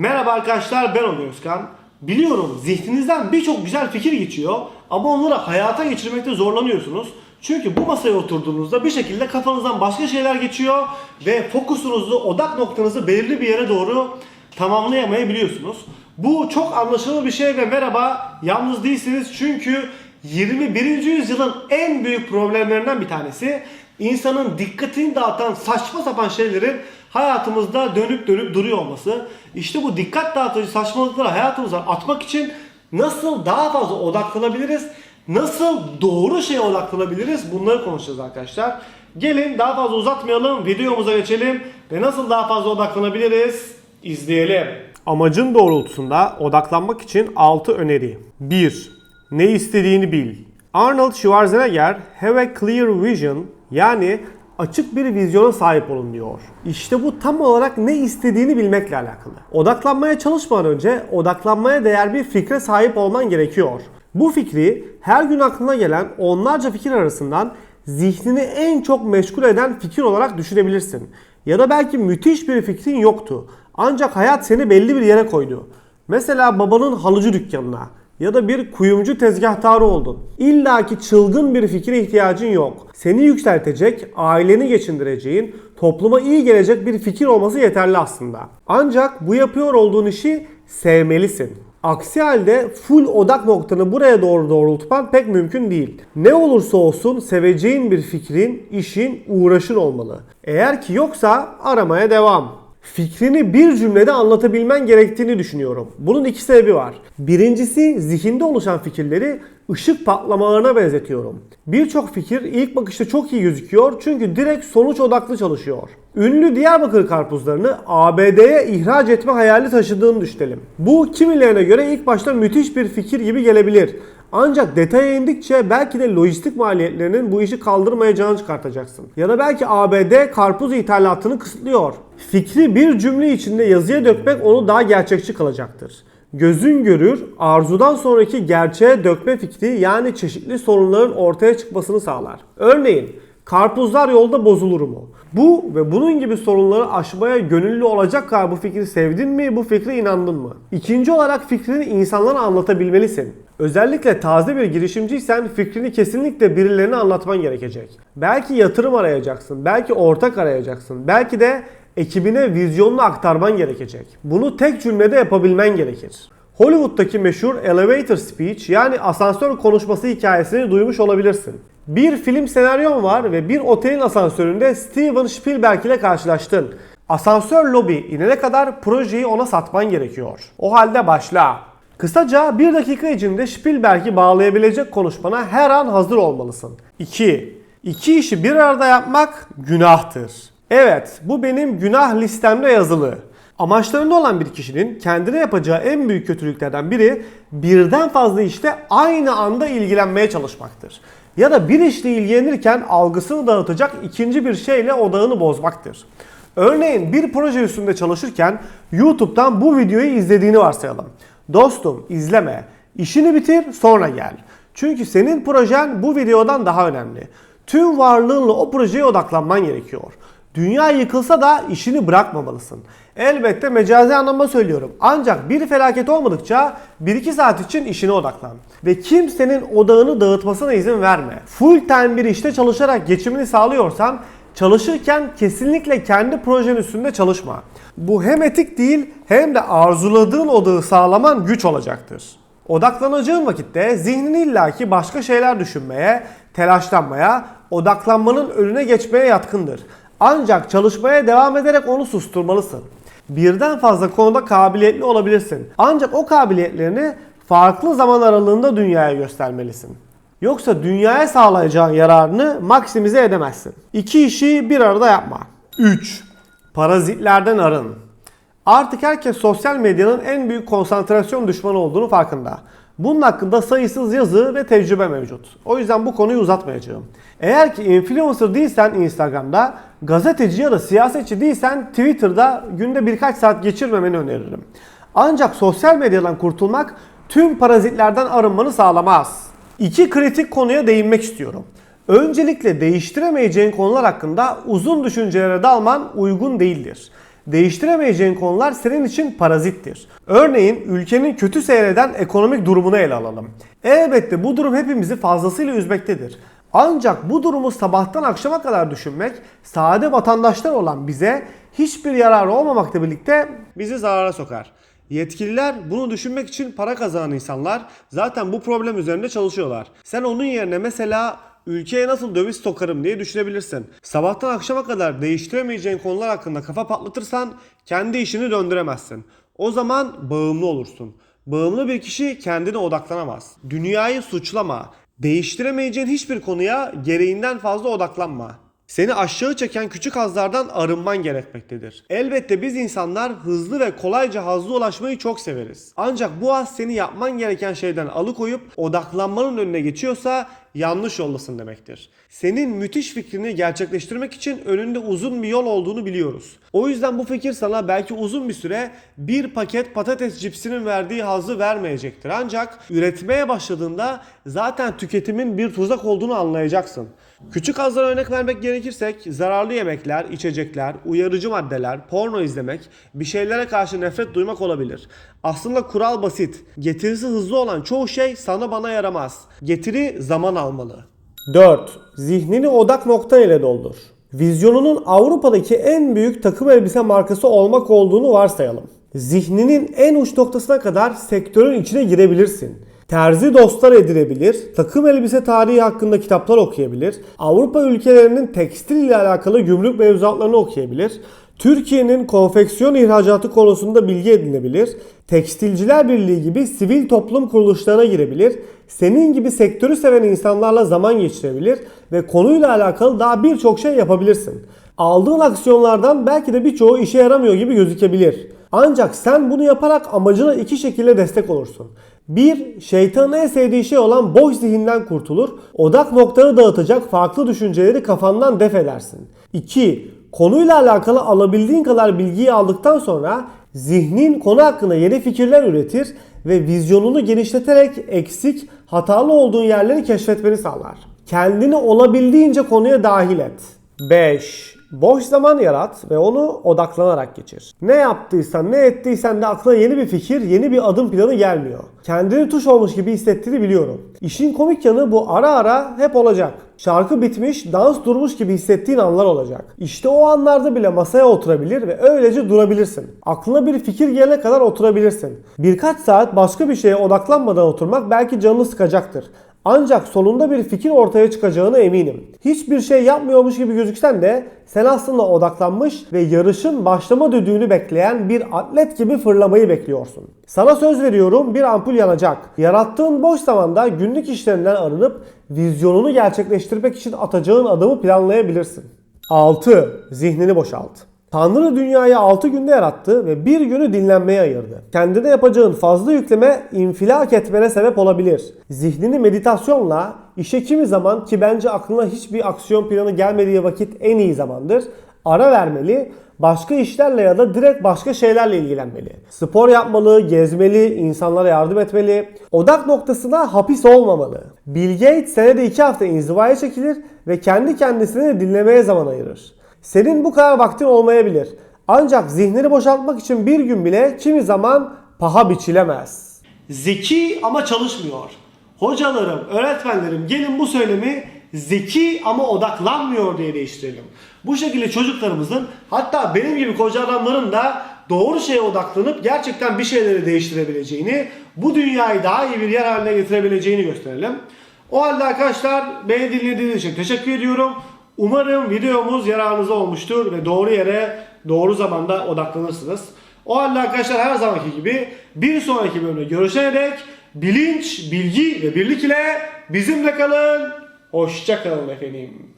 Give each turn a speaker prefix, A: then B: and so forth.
A: Merhaba arkadaşlar ben Onur Özkan. Biliyorum zihninizden birçok güzel fikir geçiyor ama onları hayata geçirmekte zorlanıyorsunuz. Çünkü bu masaya oturduğunuzda bir şekilde kafanızdan başka şeyler geçiyor ve fokusunuzu, odak noktanızı belirli bir yere doğru tamamlayamayabiliyorsunuz. Bu çok anlaşılır bir şey ve merhaba yalnız değilsiniz çünkü 21. yüzyılın en büyük problemlerinden bir tanesi insanın dikkatini dağıtan saçma sapan şeylerin hayatımızda dönüp dönüp duruyor olması. İşte bu dikkat dağıtıcı saçmalıkları hayatımızdan atmak için nasıl daha fazla odaklanabiliriz? Nasıl doğru şeye odaklanabiliriz? Bunları konuşacağız arkadaşlar. Gelin daha fazla uzatmayalım. Videomuza geçelim ve nasıl daha fazla odaklanabiliriz? İzleyelim. Amacın doğrultusunda odaklanmak için 6 öneri. 1. Ne istediğini bil. Arnold Schwarzenegger have a clear vision yani açık bir vizyona sahip olun diyor. İşte bu tam olarak ne istediğini bilmekle alakalı. Odaklanmaya çalışmadan önce odaklanmaya değer bir fikre sahip olman gerekiyor. Bu fikri her gün aklına gelen onlarca fikir arasından zihnini en çok meşgul eden fikir olarak düşünebilirsin. Ya da belki müthiş bir fikrin yoktu. Ancak hayat seni belli bir yere koydu. Mesela babanın halıcı dükkanına ya da bir kuyumcu tezgahtarı oldun. İlla ki çılgın bir fikre ihtiyacın yok. Seni yükseltecek, aileni geçindireceğin, topluma iyi gelecek bir fikir olması yeterli aslında. Ancak bu yapıyor olduğun işi sevmelisin. Aksi halde full odak noktanı buraya doğru doğrultman pek mümkün değil. Ne olursa olsun seveceğin bir fikrin, işin, uğraşın olmalı. Eğer ki yoksa aramaya devam. Fikrini bir cümlede anlatabilmen gerektiğini düşünüyorum. Bunun iki sebebi var. Birincisi zihinde oluşan fikirleri ışık patlamalarına benzetiyorum. Birçok fikir ilk bakışta çok iyi gözüküyor çünkü direkt sonuç odaklı çalışıyor. Ünlü Diyarbakır karpuzlarını ABD'ye ihraç etme hayali taşıdığını düşünelim. Bu kimilerine göre ilk başta müthiş bir fikir gibi gelebilir. Ancak detaya indikçe belki de lojistik maliyetlerinin bu işi kaldırmayacağını çıkartacaksın. Ya da belki ABD karpuz ithalatını kısıtlıyor. Fikri bir cümle içinde yazıya dökmek onu daha gerçekçi kılacaktır. Gözün görür, arzudan sonraki gerçeğe dökme fikri yani çeşitli sorunların ortaya çıkmasını sağlar. Örneğin karpuzlar yolda bozulur mu? Bu ve bunun gibi sorunları aşmaya gönüllü olacak kadar bu fikri sevdin mi, bu fikre inandın mı? İkinci olarak fikrini insanlara anlatabilmelisin. Özellikle taze bir girişimciysen fikrini kesinlikle birilerine anlatman gerekecek. Belki yatırım arayacaksın, belki ortak arayacaksın, belki de ekibine vizyonunu aktarman gerekecek. Bunu tek cümlede yapabilmen gerekir. Hollywood'daki meşhur elevator speech yani asansör konuşması hikayesini duymuş olabilirsin. Bir film senaryon var ve bir otelin asansöründe Steven Spielberg ile karşılaştın. Asansör lobi inene kadar projeyi ona satman gerekiyor. O halde başla. Kısaca bir dakika içinde Spielberg'i bağlayabilecek konuşmana her an hazır olmalısın. 2. İki işi bir arada yapmak günahtır. Evet, bu benim günah listemde yazılı. Amaçlarında olan bir kişinin kendine yapacağı en büyük kötülüklerden biri birden fazla işte aynı anda ilgilenmeye çalışmaktır. Ya da bir işle ilgilenirken algısını dağıtacak ikinci bir şeyle odağını bozmaktır. Örneğin bir proje üstünde çalışırken YouTube'dan bu videoyu izlediğini varsayalım. Dostum izleme, işini bitir sonra gel. Çünkü senin projen bu videodan daha önemli. Tüm varlığınla o projeye odaklanman gerekiyor. Dünya yıkılsa da işini bırakmamalısın. Elbette mecazi anlamda söylüyorum. Ancak bir felaket olmadıkça 1-2 saat için işine odaklan. Ve kimsenin odağını dağıtmasına izin verme. Full time bir işte çalışarak geçimini sağlıyorsan çalışırken kesinlikle kendi projen üstünde çalışma. Bu hem etik değil hem de arzuladığın odağı sağlaman güç olacaktır. Odaklanacağın vakitte zihnin illaki başka şeyler düşünmeye, telaşlanmaya, odaklanmanın önüne geçmeye yatkındır. Ancak çalışmaya devam ederek onu susturmalısın. Birden fazla konuda kabiliyetli olabilirsin. Ancak o kabiliyetlerini farklı zaman aralığında dünyaya göstermelisin. Yoksa dünyaya sağlayacağın yararını maksimize edemezsin. İki işi bir arada yapma. 3. Parazitlerden arın. Artık herkes sosyal medyanın en büyük konsantrasyon düşmanı olduğunu farkında. Bunun hakkında sayısız yazı ve tecrübe mevcut. O yüzden bu konuyu uzatmayacağım. Eğer ki influencer değilsen Instagram'da, gazeteci ya da siyasetçi değilsen Twitter'da günde birkaç saat geçirmemeni öneririm. Ancak sosyal medyadan kurtulmak tüm parazitlerden arınmanı sağlamaz. İki kritik konuya değinmek istiyorum. Öncelikle değiştiremeyeceğin konular hakkında uzun düşüncelere dalman uygun değildir. Değiştiremeyeceğin konular senin için parazittir. Örneğin ülkenin kötü seyreden ekonomik durumunu ele alalım. Elbette bu durum hepimizi fazlasıyla üzmektedir. Ancak bu durumu sabahtan akşama kadar düşünmek sade vatandaşlar olan bize hiçbir yararı olmamakla birlikte bizi zarara sokar. Yetkililer bunu düşünmek için para kazanan insanlar zaten bu problem üzerinde çalışıyorlar. Sen onun yerine mesela ülkeye nasıl döviz sokarım diye düşünebilirsin. Sabahtan akşama kadar değiştiremeyeceğin konular hakkında kafa patlatırsan kendi işini döndüremezsin. O zaman bağımlı olursun. Bağımlı bir kişi kendine odaklanamaz. Dünyayı suçlama. Değiştiremeyeceğin hiçbir konuya gereğinden fazla odaklanma. Seni aşağı çeken küçük hazlardan arınman gerekmektedir. Elbette biz insanlar hızlı ve kolayca hazlı ulaşmayı çok severiz. Ancak bu haz seni yapman gereken şeyden alıkoyup odaklanmanın önüne geçiyorsa yanlış yoldasın demektir. Senin müthiş fikrini gerçekleştirmek için önünde uzun bir yol olduğunu biliyoruz. O yüzden bu fikir sana belki uzun bir süre bir paket patates cipsinin verdiği hazzı vermeyecektir. Ancak üretmeye başladığında zaten tüketimin bir tuzak olduğunu anlayacaksın. Küçük hazlara örnek vermek gerekirsek zararlı yemekler, içecekler, uyarıcı maddeler, porno izlemek, bir şeylere karşı nefret duymak olabilir. Aslında kural basit. Getirisi hızlı olan çoğu şey sana bana yaramaz. Getiri zaman almalı. 4. Zihnini odak nokta ile doldur. Vizyonunun Avrupa'daki en büyük takım elbise markası olmak olduğunu varsayalım. Zihninin en uç noktasına kadar sektörün içine girebilirsin. Terzi dostlar edinebilir, takım elbise tarihi hakkında kitaplar okuyabilir, Avrupa ülkelerinin tekstil ile alakalı gümrük mevzuatlarını okuyabilir, Türkiye'nin konfeksiyon ihracatı konusunda bilgi edinebilir, Tekstilciler Birliği gibi sivil toplum kuruluşlarına girebilir, senin gibi sektörü seven insanlarla zaman geçirebilir ve konuyla alakalı daha birçok şey yapabilirsin. Aldığın aksiyonlardan belki de birçoğu işe yaramıyor gibi gözükebilir. Ancak sen bunu yaparak amacına iki şekilde destek olursun. Bir, şeytanın en sevdiği şey olan boş zihinden kurtulur, odak noktanı dağıtacak farklı düşünceleri kafandan def edersin. İki, konuyla alakalı alabildiğin kadar bilgiyi aldıktan sonra zihnin konu hakkında yeni fikirler üretir ve vizyonunu genişleterek eksik, hatalı olduğun yerleri keşfetmeni sağlar. Kendini olabildiğince konuya dahil et. 5. Boş zaman yarat ve onu odaklanarak geçir. Ne yaptıysan, ne ettiysen de aklına yeni bir fikir, yeni bir adım planı gelmiyor. Kendini tuş olmuş gibi hissettiğini biliyorum. İşin komik yanı bu ara ara hep olacak. Şarkı bitmiş, dans durmuş gibi hissettiğin anlar olacak. İşte o anlarda bile masaya oturabilir ve öylece durabilirsin. Aklına bir fikir gelene kadar oturabilirsin. Birkaç saat başka bir şeye odaklanmadan oturmak belki canını sıkacaktır. Ancak sonunda bir fikir ortaya çıkacağına eminim. Hiçbir şey yapmıyormuş gibi gözüksen de sen aslında odaklanmış ve yarışın başlama düdüğünü bekleyen bir atlet gibi fırlamayı bekliyorsun. Sana söz veriyorum bir ampul yanacak. Yarattığın boş zamanda günlük işlerinden arınıp vizyonunu gerçekleştirmek için atacağın adımı planlayabilirsin. 6. Zihnini boşalt. Tanrı dünyayı 6 günde yarattı ve bir günü dinlenmeye ayırdı. Kendine yapacağın fazla yükleme infilak etmene sebep olabilir. Zihnini meditasyonla, işe kimi zaman ki bence aklına hiçbir aksiyon planı gelmediği vakit en iyi zamandır, ara vermeli, başka işlerle ya da direkt başka şeylerle ilgilenmeli. Spor yapmalı, gezmeli, insanlara yardım etmeli. Odak noktasına hapis olmamalı. Bill Gates senede 2 hafta inzivaya çekilir ve kendi kendisini dinlemeye zaman ayırır. Senin bu kadar vaktin olmayabilir. Ancak zihnini boşaltmak için bir gün bile kimi zaman paha biçilemez. Zeki ama çalışmıyor. Hocalarım, öğretmenlerim gelin bu söylemi zeki ama odaklanmıyor diye değiştirelim. Bu şekilde çocuklarımızın hatta benim gibi koca adamların da doğru şeye odaklanıp gerçekten bir şeyleri değiştirebileceğini, bu dünyayı daha iyi bir yer haline getirebileceğini gösterelim. O halde arkadaşlar beni dinlediğiniz için teşekkür ediyorum. Umarım videomuz yararınıza olmuştur ve doğru yere doğru zamanda odaklanırsınız. O halde arkadaşlar her zamanki gibi bir sonraki bölümde görüşene dek bilinç, bilgi ve birlik ile bizimle kalın. Hoşça kalın efendim.